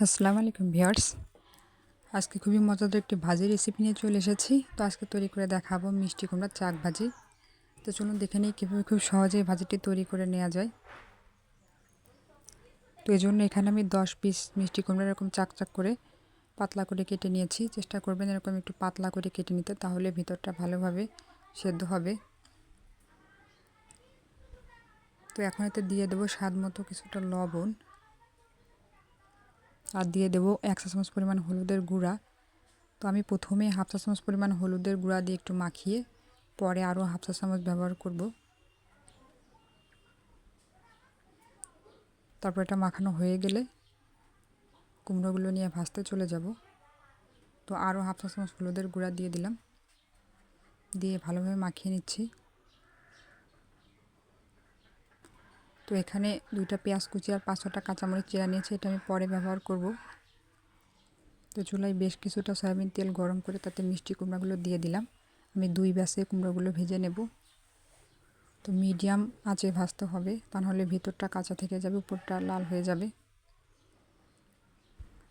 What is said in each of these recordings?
আসসালামু আলাইকুম ভিউয়ার্স। আজকে খুবই মজাদার একটি ভাজি রেসিপি নিয়ে চলে এসেছি। তো আজকে তৈরি করে দেখাবো মিষ্টি কুমড়ার চাক ভাজি। তো চলুন দেখে নিই কীভাবে খুব সহজেই ভাজিটি তৈরি করে নেওয়া যায়। তো এই জন্য এখানে আমি দশ পিস মিষ্টি কুমড়া এরকম চাক চাক করে পাতলা করে কেটে নিয়েছি। চেষ্টা করবেন এরকম একটু পাতলা করে কেটে নিতে, তাহলে ভিতরটা ভালোভাবে সেদ্ধ হবে। তো এখন এতে দিয়ে দেবো স্বাদ মতো কিছুটা লবণ। আর দিয়ে দেবো এক চা চামচ পরিমাণ হলুদের গুঁড়া। তো আমি প্রথমে হাফ চা চামচ পরিমাণ হলুদের গুঁড়া দিয়ে একটু মাখিয়ে পরে আরও হাফ চা চামচ ব্যবহার করব। তারপর এটা মাখানো হয়ে গেলে কুমড়োগুলো নিয়ে ভাজতে চলে যাব। তো আরও হাফ চা চামচ হলুদের গুঁড়া দিয়ে দিলাম। দিয়ে ভালোভাবে মাখিয়ে নিচ্ছি। তো এখানে দুইটা পেঁয়াজ কুচি আর পাঁচ ছটা কাঁচামরিচ চেরা নিয়েছি, এটা আমি পরে ব্যবহার করব। তো চুলায় বেশ কিছুটা সয়াবিন তেল গরম করে তাতে মিষ্টি কুমড়াগুলো দিয়ে দিলাম। আমি দুই ব্যাসে কুমড়োগুলো ভেজে নেব। তো মিডিয়াম আঁচে ভাজতে হবে, তা নাহলে ভিতরটা কাঁচা থেকে যাবে, উপরটা লাল হয়ে যাবে।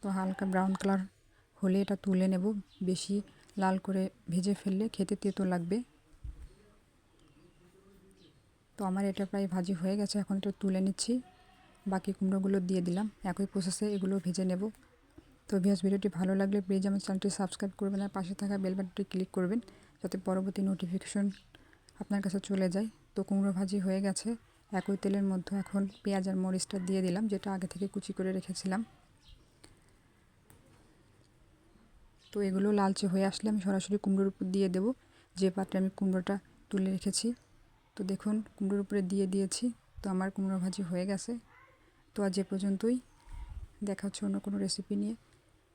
তো হালকা ব্রাউন কালার হলে এটা তুলে নেব। বেশি লাল করে ভেজে ফেললে খেতে তেতো লাগবে। তো আমার এটা প্রায় ভাজি হয়ে গেছে, এখন একটু তুলে নিচ্ছি। বাকি কুমড়োগুলো দিয়ে দিলাম, একই প্রসেসে এগুলো ভেজে নেব। তো ভিয়াস ভিডিওটি ভালো লাগলে প্লিজ আমার চ্যানেলটি সাবস্ক্রাইব করবেন আর পাশে থাকা বেল বাটনটি ক্লিক করবেন, যাতে পরবর্তী নোটিফিকেশন আপনার কাছে চলে যায়। তো কুমড়ো ভাজি হয়ে গেছে, একই তেলের মধ্যে এখন পেঁয়াজ আর মরিচটা দিয়ে দিলাম, যেটা আগে থেকে কুচি করে রেখেছিলাম। তো এগুলো লালচে হয়ে আসলে আমি সরাসরি কুমড়োর উপর দিয়ে দেবো, যে পাত্রে আমি কুমড়োটা তুলে রেখেছি। তো দেখুন, কুমড়োর উপরে দিয়ে দিয়েছি। তো আমার কুমড়ো ভাজি হয়ে গেছে। তো আজ এ পর্যন্তই। দেখা হচ্ছে অন্য কোনো রেসিপি নিয়ে।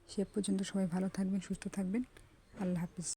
সে পর্যন্ত সবাই ভালো থাকবেন, সুস্থ থাকবেন। আল্লাহ হাফিজ।